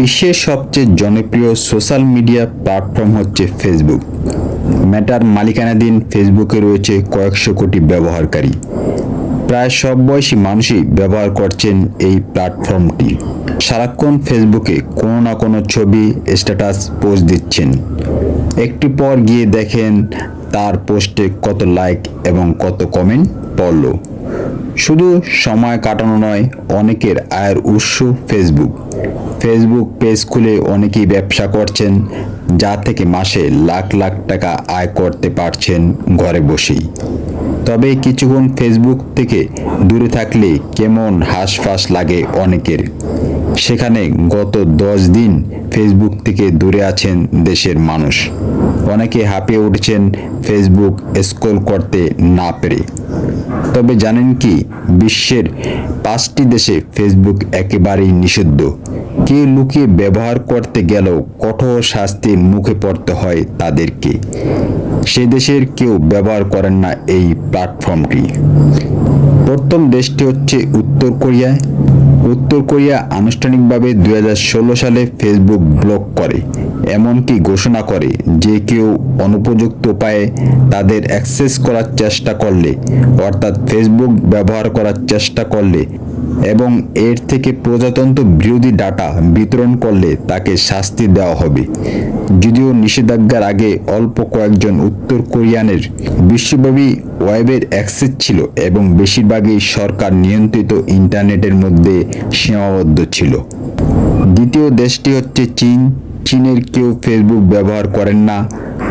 বিশ্বের সবচেয়ে জনপ্রিয় সোশ্যাল মিডিয়া প্ল্যাটফর্ম হচ্ছে ফেসবুক। মেটার মালিকানাধীন ফেসবুকে রয়েছে কয়েকশো কোটি ব্যবহারকারী। প্রায় সব বয়সী মানুষই ব্যবহার করছেন এই প্ল্যাটফর্মটি। সারাক্ষণ ফেসবুকে কোনো না কোনো ছবি, স্ট্যাটাস পোস্ট দিচ্ছেন। একটু পর গিয়ে দেখেন তার পোস্টে কত লাইক এবং কত কমেন্ট পড়ল। শুধু সময় কাটানো নয়, অনেকের আয়ের উৎস ফেসবুক ফেসবুক পেজ খুলে অনেকেই ব্যবসা করছেন, যা থেকে মাসে লাখ লাখ টাকা আয় করতে পারছেন ঘরে বসেই। তবে কিছুক্ষণ ফেসবুক থেকে দূরে থাকলে কেমন হাঁসফাঁস লাগে অনেকের। সেখানে গত দশ দিন ফেসবুক থেকে দূরে আছেন দেশের মানুষ। অনেকে হাঁপিয়ে উঠছেন ফেসবুক স্ক্রল করতে না পেরে। তবে জানেন কি, বিশ্বের পাঁচটি দেশে ফেসবুক একেবারেই নিষিদ্ধ। কেউ লুকিয়ে ব্যবহার করতে গেলেও কঠোর শাস্তির মুখে পড়তে হয় তাদেরকে। সে দেশের কেউ ব্যবহার করেন না এই প্ল্যাটফর্মটি। প্রথম দেশটি হচ্ছে উত্তর কোরিয়া। উত্তর কোরিয়া আনুষ্ঠানিকভাবে দুই হাজার ষোলো সালে ফেসবুক ব্লক করে। এমনকি ঘোষণা করে যে কেউ অনুপযুক্ত উপায়ে তাদের অ্যাক্সেস করার চেষ্টা করলে, অর্থাৎ ফেসবুক ব্যবহার করার চেষ্টা করলে এবং এর থেকে প্রজাতন্ত্র বিরোধী ডাটা বিতরণ করলে তাকে শাস্তি দেওয়া হবে। যদিও নিষেধাজ্ঞার আগে অল্প কয়েকজন উত্তর কোরিয়ানের বিশ্বব্যাপী ওয়েবের অ্যাক্সেস ছিল এবং বেশিরভাগই সরকার নিয়ন্ত্রিত ইন্টারনেটের মধ্যে সীমাবদ্ধ ছিল। দ্বিতীয় দেশটি হচ্ছে চীন। চীনের কেউ ফেসবুক ব্যবহার করেন না।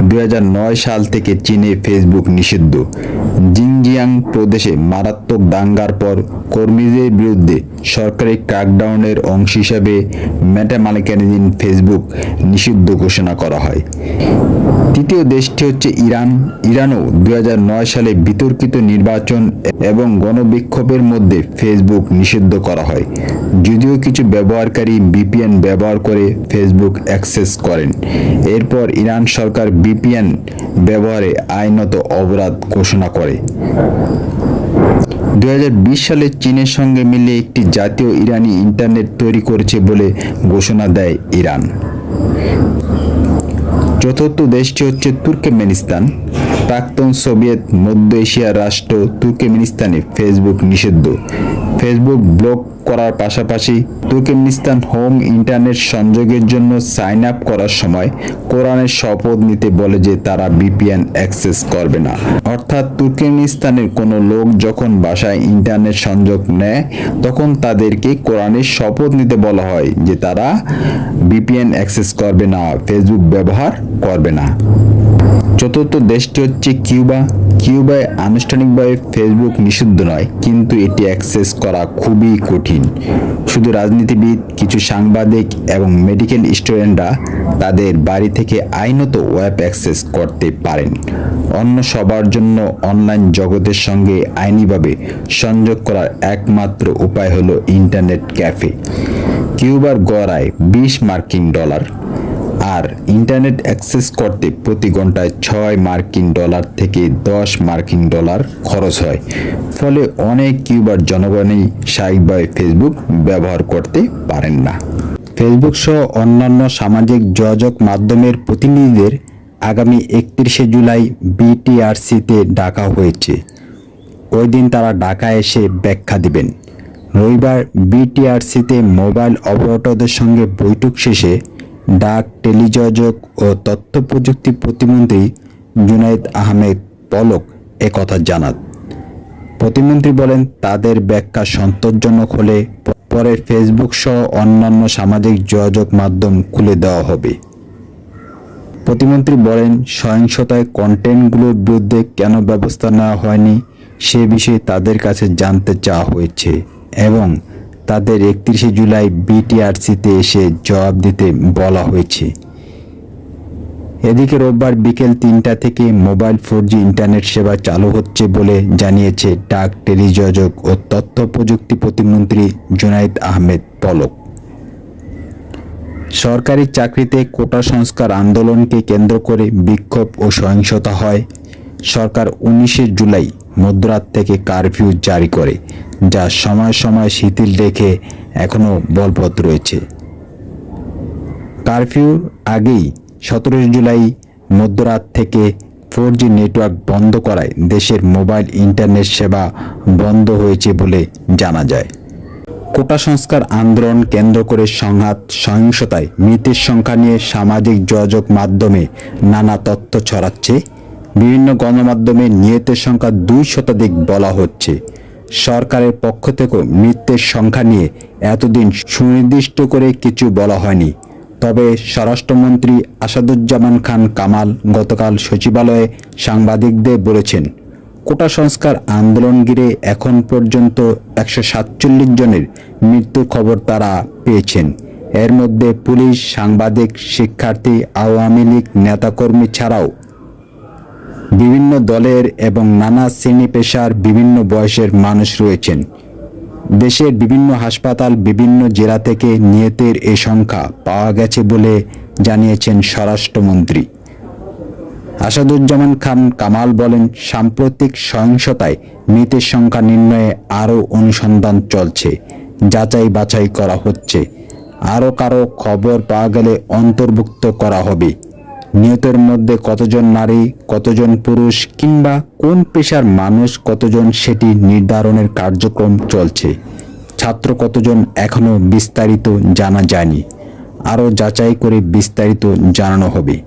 দু হাজার নয় সাল থেকে চীনে ফেসবুক নিষিদ্ধ। জিনজিয়াং প্রদেশে মারাত্মক দাঙ্গার পর কর্মীদের বিরুদ্ধে সরকারি ক্র্যাকডাউনের অংশ হিসাবে মেটা মালিকানাধীন ফেসবুক নিষিদ্ধ ঘোষণা করা হয়। তৃতীয় দেশটি হচ্ছে ইরান। ইরানও দুই সালে বিতর্কিত নির্বাচন এবং গণবিক্ষোভের মধ্যে ফেসবুক নিষিদ্ধ করা হয়। যদিও কিছু ব্যবহারকারী বিপিএন ব্যবহার করে ফেসবুক অ্যাক্সেস করেন। এরপর ইরান সরকার বিপিএন ব্যবহারে আইনত অপরাধ ঘোষণা করে। দুই সালে চীনের সঙ্গে মিলে একটি জাতীয় ইরানি ইন্টারনেট তৈরি করেছে বলে ঘোষণা দেয় ইরান। চতুর্থ দেশটি হচ্ছে তুর্কমেনিস্তান। প্রাক্তন সোভিয়েত মধ্য এশিয়ার রাষ্ট্র তুর্কমেনিস্তানে ফেসবুক নিষিদ্ধ। ফেসবুক ব্লক করার পাশাপাশি তুর্কমেনিস্তান হোম ইন্টারনেট সংযোগের জন্য সাইন আপ করার সময় কোরআনের শপথ নিতে বলে যে তারা বিপিএন অ্যাক্সেস করবে না। অর্থাৎ তুর্কমেনিস্তানের কোনো লোক যখন বাসায় ইন্টারনেট সংযোগ নেয়, তখন তাদেরকে কোরআনের শপথ নিতে বলা হয় যে তারা বিপিএন অ্যাক্সেস করবে না, ফেসবুক ব্যবহার করবে না। চতুর্থ দেশটি হচ্ছে কিউবা। কিউবায় আনুষ্ঠানিকভাবে ফেসবুক নিষিদ্ধ নয়, কিন্তু এটি অ্যাক্সেস করা খুবই কঠিন। শুধু রাজনীতিবিদ, কিছু সাংবাদিক এবং মেডিকেল স্টুডেন্টরা তাদের বাড়ি থেকে আইনত ওয়েব অ্যাক্সেস করতে পারেন। অন্য সবার জন্য অনলাইন জগতের সঙ্গে আইনিভাবে সংযোগ করার একমাত্র উপায় হলো ইন্টারনেট ক্যাফে। কিউবার গড় আয় বিশ মার্কিন ডলার। আর ইন্টারনেট অ্যাক্সেস করতে প্রতি ঘন্টায় ছয় মার্কিন ডলার থেকে দশ মার্কিন ডলার খরচ হয়। ফলে অনেক কিউবার জনগণই স্বাভাবিকভাবে ফেসবুক ব্যবহার করতে পারেন না। ফেসবুক সহ অন্যান্য সামাজিক যোগাযোগ মাধ্যমের প্রতিনিধিদের আগামী একত্রিশে জুলাই বিটিআরসিতে ডাকা হয়েছে। ওই দিন তারা ঢাকায় এসে ব্যাখ্যা দিবেন। রবিবার বিটিআরসিতে মোবাইল অপারেটরদের সঙ্গে বৈঠক শেষে ডাক, টেলিযোগাযোগ ও তথ্য প্রযুক্তি প্রতিমন্ত্রী জুনাইদ আহমেদ পলক একথা জানান। প্রতিমন্ত্রী বলেন, তাদের ব্যাখ্যা সন্তোষজনক হলে পরে ফেসবুক সহ অন্যান্য সামাজিক যোগাযোগ মাধ্যম খুলে দেওয়া হবে। প্রতিমন্ত্রী বলেন, সহিংসতায় কন্টেন্টগুলোর বিরুদ্ধে কেন ব্যবস্থা নেওয়া হয়নি সে বিষয়ে তাদের কাছে জানতে চাওয়া হয়েছে এবং তাদের একত্রিশে জুলাই বিটিআরসিতে এসে জবাব দিতে বলা হয়েছে। এদিকে রোববার বিকেল তিনটা থেকে মোবাইল ফোর জি ইন্টারনেট সেবা চালু হচ্ছে বলে জানিয়েছে ডাক টেলিযোগাযোগ ও তথ্য প্রযুক্তি প্রতিমন্ত্রী জুনাইদ আহমেদ পলক। সরকারি চাকরিতে কোটা সংস্কার আন্দোলনকে কেন্দ্র করে বিক্ষোভ ও সহিংসতা হয়। সরকার উনিশে জুলাই মধ্যরাত থেকে কারফিউ জারি করে, যা সময় সময় শিথিল রেখে এখনও বলবৎ রয়েছে। কারফিউর আগেই সতেরো জুলাই মধ্যরাত থেকে ফোর জি নেটওয়ার্ক বন্ধ করায় দেশের মোবাইল ইন্টারনেট সেবা বন্ধ হয়েছে বলে জানা যায়। কোটা সংস্কার আন্দোলন কেন্দ্র করে সংঘাত, সহিংসতায় মৃতের সংখ্যা নিয়ে সামাজিক যোগাযোগ মাধ্যমে নানা তথ্য ছড়াচ্ছে। বিভিন্ন গণমাধ্যমে নিহতের সংখ্যা দুই শতাধিক বলা হচ্ছে। সরকারের পক্ষ থেকেও মৃত্যুর সংখ্যা নিয়ে এতদিন সুনির্দিষ্ট করে কিছু বলা হয়নি। তবে স্বরাষ্ট্রমন্ত্রী আসাদুজ্জামান খান কামাল গতকাল সচিবালয়ে সাংবাদিকদের বলেছেন, কোটা সংস্কার আন্দোলন ঘিরে এখন পর্যন্ত একশো সাতচল্লিশ জনের মৃত্যুর খবর তারা পেয়েছেন। এর মধ্যে পুলিশ, সাংবাদিক, শিক্ষার্থী, আওয়ামী লীগ, নেতাকর্মী ছাড়াও বিভিন্ন দলের এবং নানা শ্রেণি পেশার বিভিন্ন বয়সের মানুষ রয়েছেন। দেশের বিভিন্ন হাসপাতাল, বিভিন্ন জেলা থেকে নিহতের এ সংখ্যা পাওয়া গেছে বলে জানিয়েছেন স্বরাষ্ট্রমন্ত্রী। আসাদুজ্জামান খান কামাল বলেন, সাম্প্রতিক সহিংসতায় মৃতের সংখ্যা নির্ণয়ে আরও অনুসন্ধান চলছে। যাচাই বাছাই করা হচ্ছে। আরও কারও খবর পাওয়া গেলে অন্তর্ভুক্ত করা হবে। নিহতের মধ্যে কতজন নারী, কতজন পুরুষ কিংবা কোন পেশার মানুষ, কতজন সেটি নির্ধারণের কার্যক্রম চলছে? ছাত্র কতজন এখনও বিস্তারিত জানা যায়নি? আরও যাচাই করে বিস্তারিত জানানো হবে।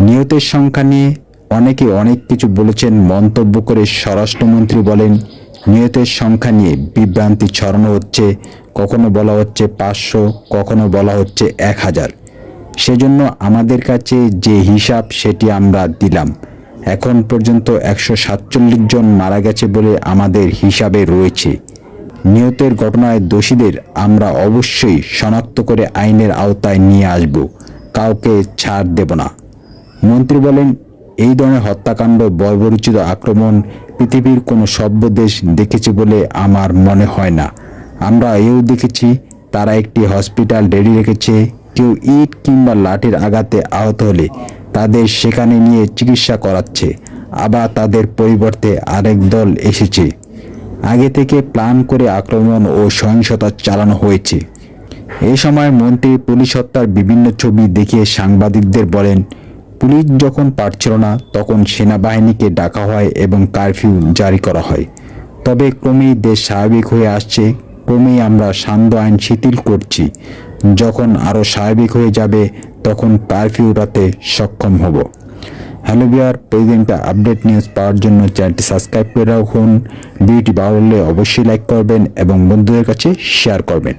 নিহতের সংখ্যা নিয়ে অনেকে অনেক কিছু বলেছেন, মন্তব্য করে স্বরাষ্ট্রমন্ত্রী বলেন, নিহতের সংখ্যা নিয়ে বিভ্রান্তি ছড়ানো হচ্ছে, কখনো বলা হচ্ছে পাঁচশো, কখনো বলা হচ্ছে এক হাজার। সেজন্য আমাদের কাছে যে হিসাব সেটি আমরা দিলাম। এখন পর্যন্ত একশো সাতচল্লিশ জন মারা গেছে বলে আমাদের হিসাবে রয়েছে। নিহতের ঘটনায় দোষীদের আমরা অবশ্যই শনাক্ত করে আইনের আওতায় নিয়ে আসব। কাউকে ছাড় দেব না। মন্ত্রী বলেন, এই ধরনের হত্যাকাণ্ড বর্বরচিত আক্রমণ পৃথিবীর কোনো সভ্য দেশ দেখেছে বলে আমার মনে হয় না। আমরা এও দেখেছি, তারা একটি হসপিটাল রেডি রেখেছে কেউ ইট কিংবা লাঠির আঘাতে আহত হলে তাদের সেখানে নিয়ে চিকিৎসা করাচ্ছে। আবার তাদের পরিবর্তে আরেক দল এসেছে। আগে থেকে প্ল্যান করে আক্রমণ ও সহিংসতা চালানো হয়েছে। এই সময় মন্ত্রী পুলিশ হত্যার বিভিন্ন ছবি দেখিয়ে সাংবাদিকদের বলেন, পুলিশ যখন পারছিল না, তখন সেনাবাহিনীকে ডাকা হয় এবং কারফিউ জারি করা হয়। তবে ক্রমেই দেশ স্বাভাবিক হয়ে আসছে, ক্রমেই আমরা সান্ধ্য আইন শিথিল করছি। যখন আরও স্বাভাবিক হয়ে যাবে, তখন কারফিউ রাতে সক্ষম হব। হ্যালো বিয়ার প্রতিদিনটা আপডেট নিউজ পাওয়ার জন্য চ্যানেলটি সাবস্ক্রাইব করে রাখুন। ভিডিওটি ভালো লাগলে অবশ্যই লাইক করবেন এবং বন্ধুদের কাছে শেয়ার করবেন।